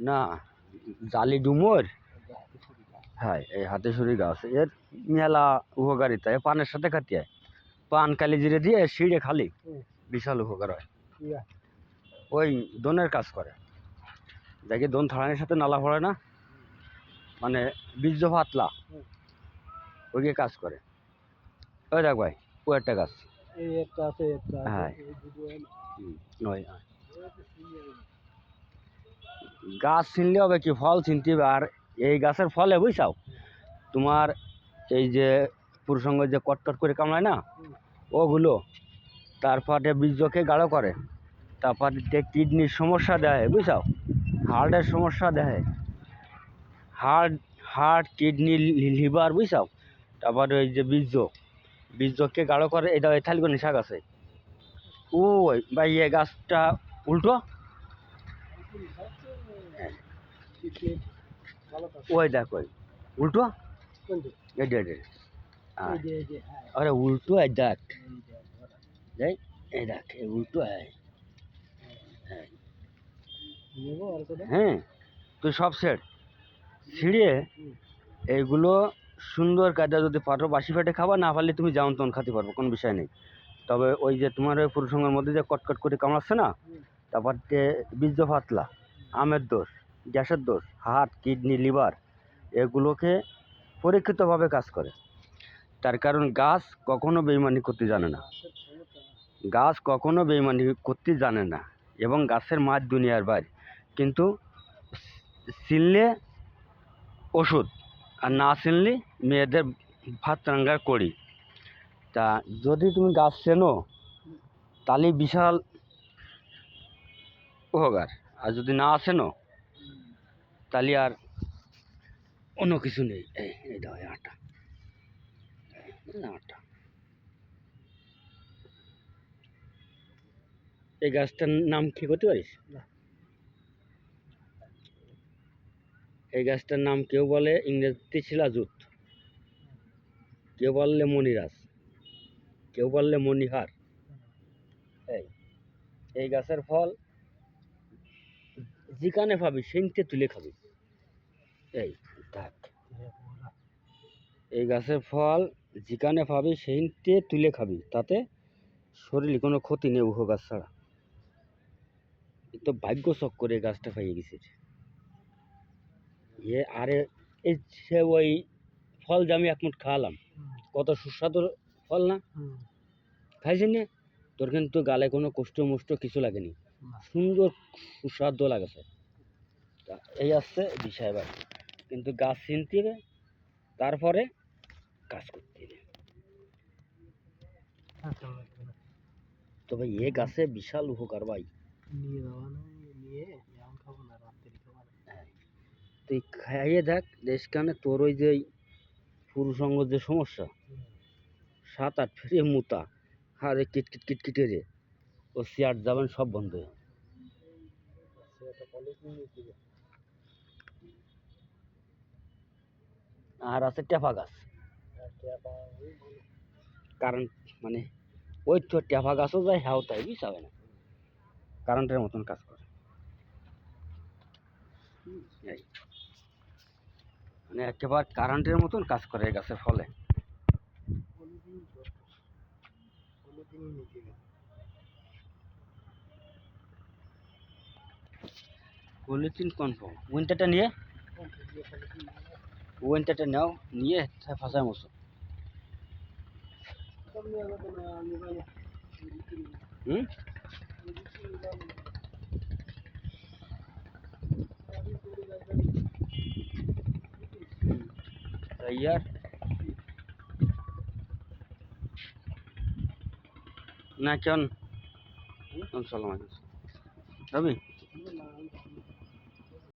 না জালি ডুমোর? হ্যাঁ এই হাতেশুরি গাছ। এর মেলা উপকারিতা এ পানের সাথে খাটিয়ে পান কালি জিরে দিয়ে সিঁড়ে খালি। বিশাল উপকার হয়। ওই দনের কাজ করে। দেখে দন থাড়ানির সাথে নালা পড়ে না? মানে বীর্য পাতলা। ওইকে কাজ করে। ওই দেখ ভাই ও একটা গাছ। হ্যাঁ। নয়। গাছ চিনলে হবে কি, ফল চিনতে হবে আর এই গাছের ফলে বুঝছাও? তোমার এই যে পুরুষঙ্গ যে কটকট করে কামড়ায় না। ওগুলো তারপরে বীর্যকে গাঢ় করে। তারপর কিডনির সমস্যা দেয়, বুঝছাও? হার্টের সমস্যা দেয়। হার্ট হার্ট, কিডনি লিভার, বুঝছাও? তারপরে ওই যে বীর্য, বীর্যকে গাঢ় করে, এটা থালিগো নিশা গাছে ওই ভাই এ গাছটা উল্টো। ওই দেখ ওই। উল্টো। হ্যাঁ। হ্যাঁ। আরে উল্টো এই দেখ। এই দেখ এই দেখ এই উল্টো কোথায় হ্যাঁ। তুই সব সেট ছিঁড়ে। এইগুলো সুন্দর কায়দা যদি পারো বাসি পেটে খাবা না পারলে তুমি যেমন তখন খাতে পারব কোনো বিষয় নেই। তবে ওই যে তোমার ওই পুরুষঙ্গের মধ্যে যে কটকট করে কামড়াচ্ছে না। তারপর বীর্য পাতলা, আমের দোষ, গ্যাসের দোষ, হার্ট, কিডনি, লিভার এগুলোকে পরীক্ষিতভাবে কাজ করে। তার কারণ গাছ কখনো বেইমানি করতে জানে না। গাছ কখনো বেইমানি করতে জানে না এবং গাছের মাছ দুনিয়ার বাইরে। কিন্তু চিনলে ওষুধ আর না চিনলে মেয়েদের ভাত রাঙ্গার করি তা যদি তুমি গাছ চেনো, তাহলে বিশাল উপকার। আর যদি না আসেনও তাহলে আর অন্য কিছু নেই। এই এই দাও আটা। আটা। এই গাছটার নাম কি করতে পারিস? এই গাছটার নাম কেউ বলে ইংরেজিতে শিলাজুত কেউ বললে মণিরাজ। কেউ বললে মণিহার। এই এই গাছের ফল যেখানে পাবি সেইতে তুলে খাবি। এই দেখ এই গাছের ফল যেখানে পাবি সেইতে তুলে খাবি। তাতে শরীরে কোনো ক্ষতি নেই উহ গাছ ছাড়া। তো ভাগ্য চক করে এই গাছটা পাইয়ে গেছে ইয়ে আরে এই সে ওই ফল যে আমি এক মুঠ খাওয়ালাম কত সুস্বাদু ফল না? খাইছি না? তোর কিন্তু গালে কোনো কষ্ট মুষ্ট কিছু লাগেনি। সুন্দর সুস্বাদু লাগেছে। এই আসছে বিষয় বাড়ি কিন্তু গাছ চিনতে হবে তারপরে কাজ করতে হবে। তবে এ গাছে বিশাল উপকার ভাই। নিয়ে যাওয়া না নিয়ে খাব না রাত্রে খাব তুই খাইয়ে দেখ দেশ কানে তোর ওই যে পুরুষঙ্গ যে সমস্যা সাত আট ফিরে মুতা আরে কিটকিট কিটকিটে রে ও চেয়ার যাবেন সব বন্ধ। হয়ে আর আছে টেপা গাছ। কারণ মানে ওই তো টেপা গাছও যায়, হ্যাও তাই, বুঝতে না। কারেন্টের মতন কাজ করে। মানে একেবারে কারেন্টের মতন কাজ করে গাছের ফলে। পলিথিন কনফার্ম উইন্টারটা নিয়ে? উইন্টারটা নাও, নিয়ে ফাঁসায় মশো হুম? ইয়ার না, কেন? সালাম রবি?